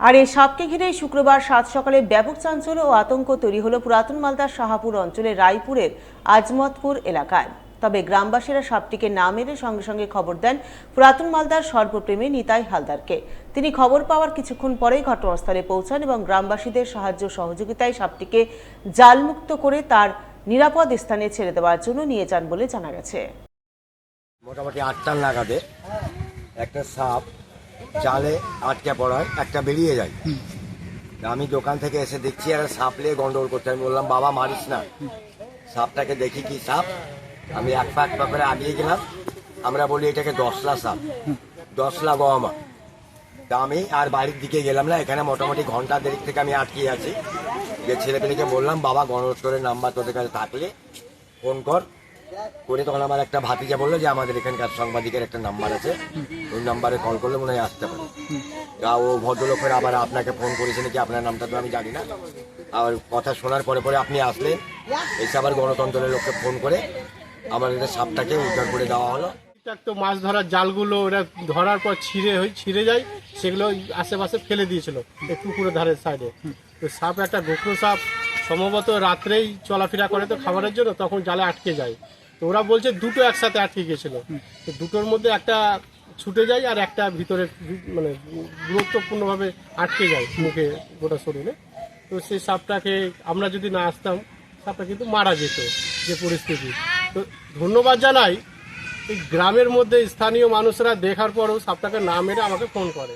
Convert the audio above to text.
আর এই সাপকে ঘিরে শুক্রবার সাত সকালে ব্যাপক চাঞ্চল্য ও আতঙ্ক তৈরি হলো পুরাতন মালদার শাহাপুর অঞ্চলের রায়পুরের আজমতপুর এলাকায়। তবে গ্রামবাসীরা সাপটিকে না মেরে সঙ্গে সঙ্গে খবর দেন পুরাতন মালদার সর্বপ্রেমী নিতাই হালদারকে। তিনি খবর পাওয়ার কিছুক্ষণ পরেই ঘটনাস্থলে পৌঁছান এবং গ্রামবাসীদের সাহায্য সহযোগিতায় সাপটিকে জালমুক্ত করে তার নিরাপদ স্থানে ছেড়ে দেওয়ার জন্য নিয়ে যান বলে জানা গেছে। মোটামুটি আটটা লাগাতে একটা সাপ জালে আটকে পড়ায় একটা বেরিয়ে যায়। তা আমি দোকান থেকে এসে দেখছি আর সাপ নিয়ে গন্ডগোল করতে আমি বললাম বাবা মারিস না। সাপটাকে দেখি কি সাপ? আমি এক পা এক পা করে আগিয়ে গেলাম। আমরা বলি এটাকে দশলা সাপ। দশলা গহমা। তা আমি আর বাড়ির দিকে গেলাম না। এখানে মোটামুটি ঘণ্টা দেরিক থেকে আমি আটকে আছি। যে ছেলেপেলেকে বললাম বাবা গণদপ্তরের নাম্বার তোদের কাছে থাকলে ফোন কর। করে তখন আমার একটা ভাতিজা বলল যে আমাদের এখানকার সাংবাদিকের একটা নাম্বার আছে। ওই নাম্বারে কল করলে মনে হয় আসতে পারে। ও ভদ্রলোকের আবার আপনাকে ফোন করেছে কি আপনার নামটা তো আমি জানি না। আর কথা শোনার পরে পরে আপনি আসলেন এসে আবার গণতন্ত্রের লোককে ফোন করে আমাদের সাপটাকে উদ্ধার করে দেওয়া হলো। তো মাছ ধরার জালগুলো ওরা ধরার পর ছিঁড়ে ছিঁড়ে যায়, সেগুলো আশেপাশে ফেলে দিয়েছিল পুকুরের ধারের সাইডে তো সাপ একটা গোখরো সাপ, সম্ভবত রাত্রেই চলাফেরা করে তো খাবারের জন্য, তখন জালে আটকে যায়। তো ওরা বলছে দুটো একসাথে আটকে গেছিল। তো দুটোর মধ্যে একটা ছুটে যায় আর একটা ভিতরে মানে গুরুত্বপূর্ণভাবে আটকে যায় মুখে গোটা শরীরে। তো সেই সাপটাকে আমরা যদি না আসতাম সাপটা কিন্তু মারা যেত যে পরিস্থিতি। তো ধন্যবাদ জানাই এই গ্রামের মধ্যে স্থানীয় মানুষরা দেখার পরও সাপটাকে না মেরে আমাকে ফোন করে।